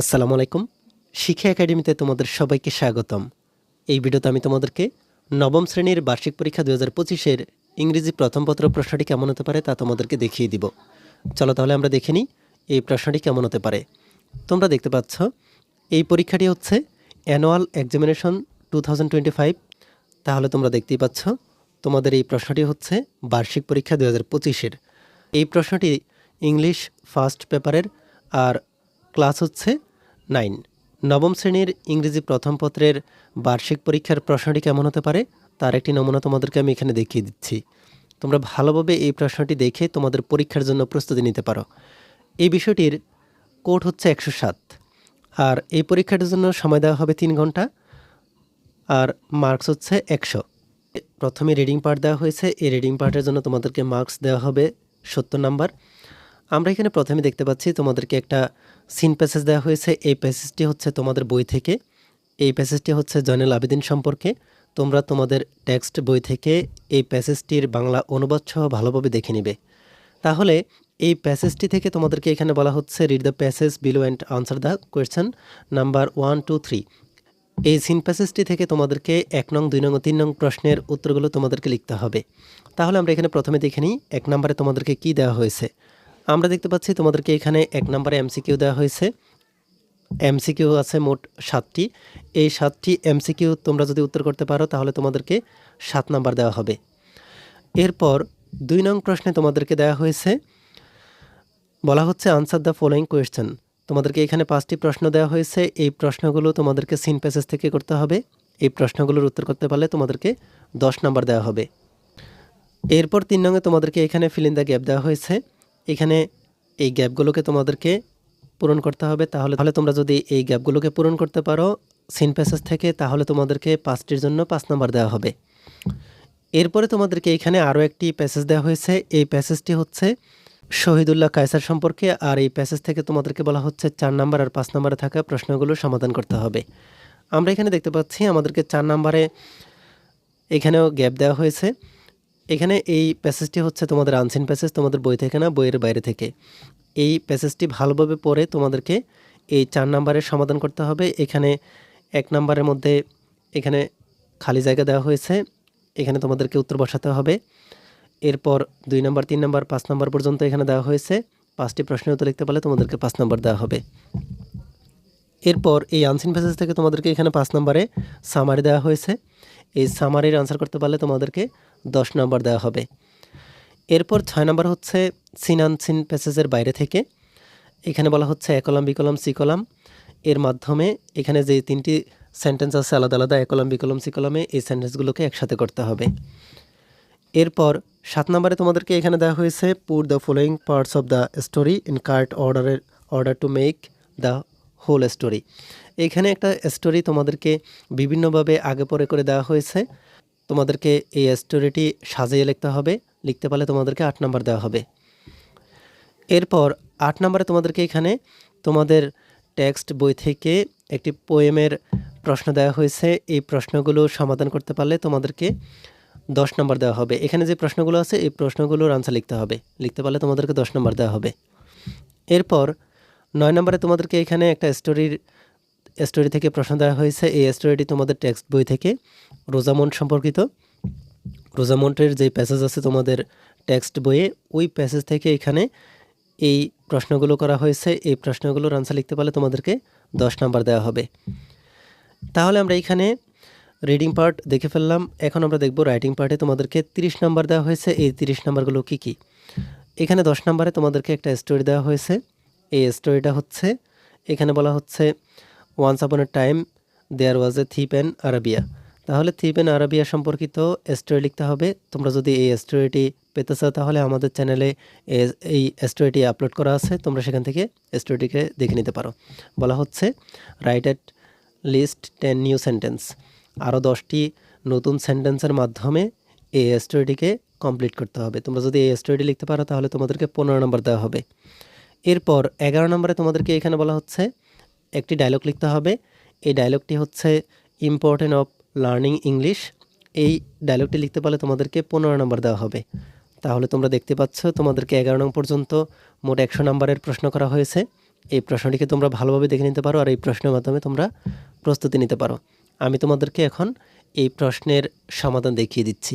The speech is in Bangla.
আসসালামু আলাইকুম। শিক্ষা একাডেমিতে তোমাদের সবাইকে স্বাগতম। এই ভিডিওতে আমি তোমাদেরকে নবম শ্রেণির বার্ষিক পরীক্ষা দু হাজার পঁচিশের ইংরেজি প্রথম পত্র প্রশ্নটি কেমন হতে পারে তা তোমাদেরকে দেখিয়ে দিব। চলো তাহলে আমরা দেখে নিই এই প্রশ্নটি কেমন হতে পারে। তোমরা দেখতে পাচ্ছ, এই পরীক্ষাটি হচ্ছে annual examination two twenty five. তাহলে তোমরা দেখতেই পাচ্ছ, তোমাদের এই প্রশ্নটি হচ্ছে বার্ষিক পরীক্ষা দু হাজার পঁচিশের। এই প্রশ্নটি ইংলিশ ফার্স্ট পেপারের আর ক্লাস হচ্ছে নাইন। নবম শ্রেণির ইংরেজি প্রথম পত্রের বার্ষিক পরীক্ষার প্রশ্নটি কেমন হতে পারে? তার একটি নমুনা তোমাদেরকে আমি এখানে দেখিয়ে দিচ্ছি। তোমরা ভালোভাবে এই প্রশ্নটি দেখে তোমাদের পরীক্ষার জন্য প্রস্তুতি নিতে পারো। এই বিষয়টির কোড হচ্ছে একশো সাত। আর এই পরীক্ষাটির জন্য সময় দেওয়া হবে তিন ঘণ্টা। আর মার্কস হচ্ছে একশো। প্রথমে রিডিং পার্ট দেওয়া হয়েছে। এই রিডিং পার্টের জন্য তোমাদেরকে মার্কস দেওয়া হবে সত্তর নাম্বার। আমরা এখানে প্রথমে দেখতে পাচ্ছি তোমাদেরকে একটা সিন প্যাসেজ দেওয়া হয়েছে। এই প্যাসেজটি হচ্ছে তোমাদের বই থেকে। এই প্যাসেজটি হচ্ছে জয়নাল আবেদিন সম্পর্কে। তোমরা তোমাদের টেক্সট বই থেকে এই প্যাসেজটির বাংলা অনুবাদ সহ ভালোভাবে দেখে নিবে। তাহলে এই প্যাসেজটি থেকে তোমাদেরকে এখানে বলা হচ্ছে read the passage below and answer the question number one two three এই সিন প্যাসেজটি থেকে তোমাদেরকে এক নং, দুই নং ও তিন নং প্রশ্নের উত্তরগুলো তোমাদেরকে লিখতে হবে। তাহলে আমরা এখানে প্রথমে দেখে নিই, এক নম্বরে তোমাদেরকে কি দেওয়া হয়েছে? আমরা দেখতে পাচ্ছি তোমাদেরকে এখানে এক নম্বরে এমসিকিউ দেওয়া হয়েছে। এমসিকিউ আছে মোট সাতটি। এই সাতটি এমসিকিউ তোমরা যদি উত্তর করতে পারো, তাহলে তোমাদেরকে সাত নাম্বার দেওয়া হবে। এরপর দুই নং প্রশ্নে তোমাদেরকে দেওয়া হয়েছে, বলা হচ্ছে আনসার দ্য ফলোয়িং কোয়েশ্চেন তোমাদেরকে এখানে পাঁচটি প্রশ্ন দেওয়া হয়েছে। এই প্রশ্নগুলো তোমাদেরকে সিন প্যাসেজ থেকে করতে হবে। এই প্রশ্নগুলোর উত্তর করতে পারলে তোমাদেরকে দশ নাম্বার দেওয়া হবে। এরপর তিন নঙে তোমাদেরকে এখানে ফিল দ্য গ্যাপ দেওয়া হয়েছে। এখানে এই গ্যাপগুলোকে তোমাদেরকে পূরণ করতে হবে। তাহলে তাহলে তোমরা যদি এই গ্যাপগুলোকে পূরণ করতে পারো সিন প্যাসেজ থেকে, তাহলে তোমাদেরকে পাঁচটির জন্য পাঁচ নাম্বার দেওয়া হবে। এরপরে তোমাদেরকে এখানে আরও একটি প্যাসেজ দেওয়া হয়েছে। এই প্যাসেজটি হচ্ছে শহীদুল্লাহ কায়সার সম্পর্কে, আর এই প্যাসেজ থেকে তোমাদেরকে বলা হচ্ছে চার নাম্বার আর পাঁচ নাম্বারে থাকা প্রশ্নগুলো সমাধান করতে হবে। আমরা এখানে দেখতে পাচ্ছি আমাদেরকে চার নাম্বারে এখানেও গ্যাপ দেওয়া হয়েছে। এখানে এই প্যাসেজটি হচ্ছে তোমাদের আনসিন প্যাসেজ তোমাদের বই থেকে না, বইয়ের বাইরে থেকে। এই প্যাসেজটি ভালোভাবে পড়ে তোমাদেরকে এই চার নাম্বারের সমাধান করতে হবে। এখানে এক নাম্বারের মধ্যে এখানে খালি জায়গা দেওয়া হয়েছে। এখানে তোমাদেরকে উত্তর বসাতে হবে। এরপর দুই নাম্বার, তিন নাম্বার, পাঁচ নাম্বার পর্যন্ত এখানে দেওয়া হয়েছে। পাঁচটি প্রশ্নের উত্তর লিখতে পারলে তোমাদেরকে পাঁচ নাম্বার দেওয়া হবে। এরপর এই আনসিন প্যাসেজ থেকে তোমাদেরকে এখানে পাঁচ নম্বরে সামারি দেওয়া হয়েছে। এই সামারির আনসার করতে পারলে তোমাদেরকে দশ নম্বর দেওয়া হবে। এরপর ছয় নম্বর হচ্ছে সিন আনসিন প্যাসেজের বাইরে থেকে। এখানে বলা হচ্ছে একলাম বিকলাম সি কলাম। এর মাধ্যমে এখানে যে তিনটি সেন্টেন্স আছে আলাদা আলাদা একলাম বিকলম সি কলামে এই সেন্টেন্সগুলোকে একসাথে করতে হবে। এরপর সাত নম্বরে তোমাদেরকে এখানে দেওয়া হয়েছে put the following parts of the story in correct অর্ডারের order to make the whole story এখানে একটা স্টোরি তোমাদেরকে বিভিন্নভাবে আগে পরে করে দেওয়া হয়েছে। তোমাদেরকে এই স্টোরিটি সাজিয়ে লিখতে হবে। লিখতে পারলে তোমাদেরকে আট নাম্বার দেওয়া হবে। এরপর আট নম্বরে তোমাদেরকে এখানে তোমাদের টেক্সট বই থেকে একটি পোয়েমের প্রশ্ন দেওয়া হয়েছে। এই প্রশ্নগুলো সমাধান করতে পারলে তোমাদেরকে দশ নম্বর দেওয়া হবে। এখানে যে প্রশ্নগুলো আছে, এই প্রশ্নগুলোর আনসার লিখতে হবে। লিখতে পারলে তোমাদেরকে দশ নম্বর দেওয়া হবে। এরপর নয় নম্বরে তোমাদেরকে এখানে একটা স্টোরির স্টোরি থেকে প্রশ্ন দেওয়া হয়েছে। এই স্টোরিটি তোমাদের টেক্সট বই থেকে, রোজামন্ড সম্পর্কিত। রোজামন্টের যে প্যাসেজ আছে তোমাদের টেক্সট বইয়ে, ওই প্যাসেজ থেকে এখানে এই প্রশ্নগুলো করা হয়েছে। এই প্রশ্নগুলোর আনসার লিখতে পারলে তোমাদেরকে দশ নাম্বার দেওয়া হবে। তাহলে আমরা এখানে রিডিং পার্ট দেখে ফেললাম। এখন আমরা দেখব রাইটিং পার্টে তোমাদেরকে তিরিশ নাম্বার দেওয়া হয়েছে। এই তিরিশ নাম্বারগুলো কী কী? এখানে দশ নাম্বারে তোমাদেরকে একটা স্টোরি দেওয়া হয়েছে। এই স্টোরিটা হচ্ছে, এখানে বলা হচ্ছে once upon a time there was a thief and Arabia তাহলে থিপ অ্যান্ড আরাবিয়া সম্পর্কিত স্টোরি লিখতে হবে। তোমরা যদি এই স্টোরিটি পেতে চাও, তাহলে আমাদের চ্যানেলে এই স্টোরিটি আপলোড করা আছে। তোমরা সেখান থেকে স্টোরিটিকে দেখে নিতে পারো। বলা হচ্ছে write at least ten new sentence আরও দশটি নতুন সেন্টেন্সের মাধ্যমে এই স্টোরিটিকে কমপ্লিট করতে হবে। তোমরা যদি এই স্টোরিটি লিখতে পারো, তাহলে তোমাদেরকে পনেরো নম্বর দেওয়া হবে। এরপর এগারো নম্বরে তোমাদেরকে এখানে বলা হচ্ছে, একটি ডায়লগ লিখতে হবে। এই ডায়লগটি হচ্ছে ইম্পর্টেন্ট অফ লার্নিং ইংলিশ এই ডায়লগটি লিখতে পারলে তোমাদেরকে পনেরো নম্বর দেওয়া হবে। তাহলে তোমরা দেখতে পাচ্ছ, তোমাদেরকে এগারো নং পর্যন্ত মোট একশো নম্বরের প্রশ্ন করা হয়েছে। এই প্রশ্নটিকে তোমরা ভালোভাবে দেখে নিতে পারো, আর এই প্রশ্নের মাধ্যমে তোমরা প্রস্তুতি নিতে পারো। আমি তোমাদেরকে এখন এই প্রশ্নের সমাধান দেখিয়ে দিচ্ছি।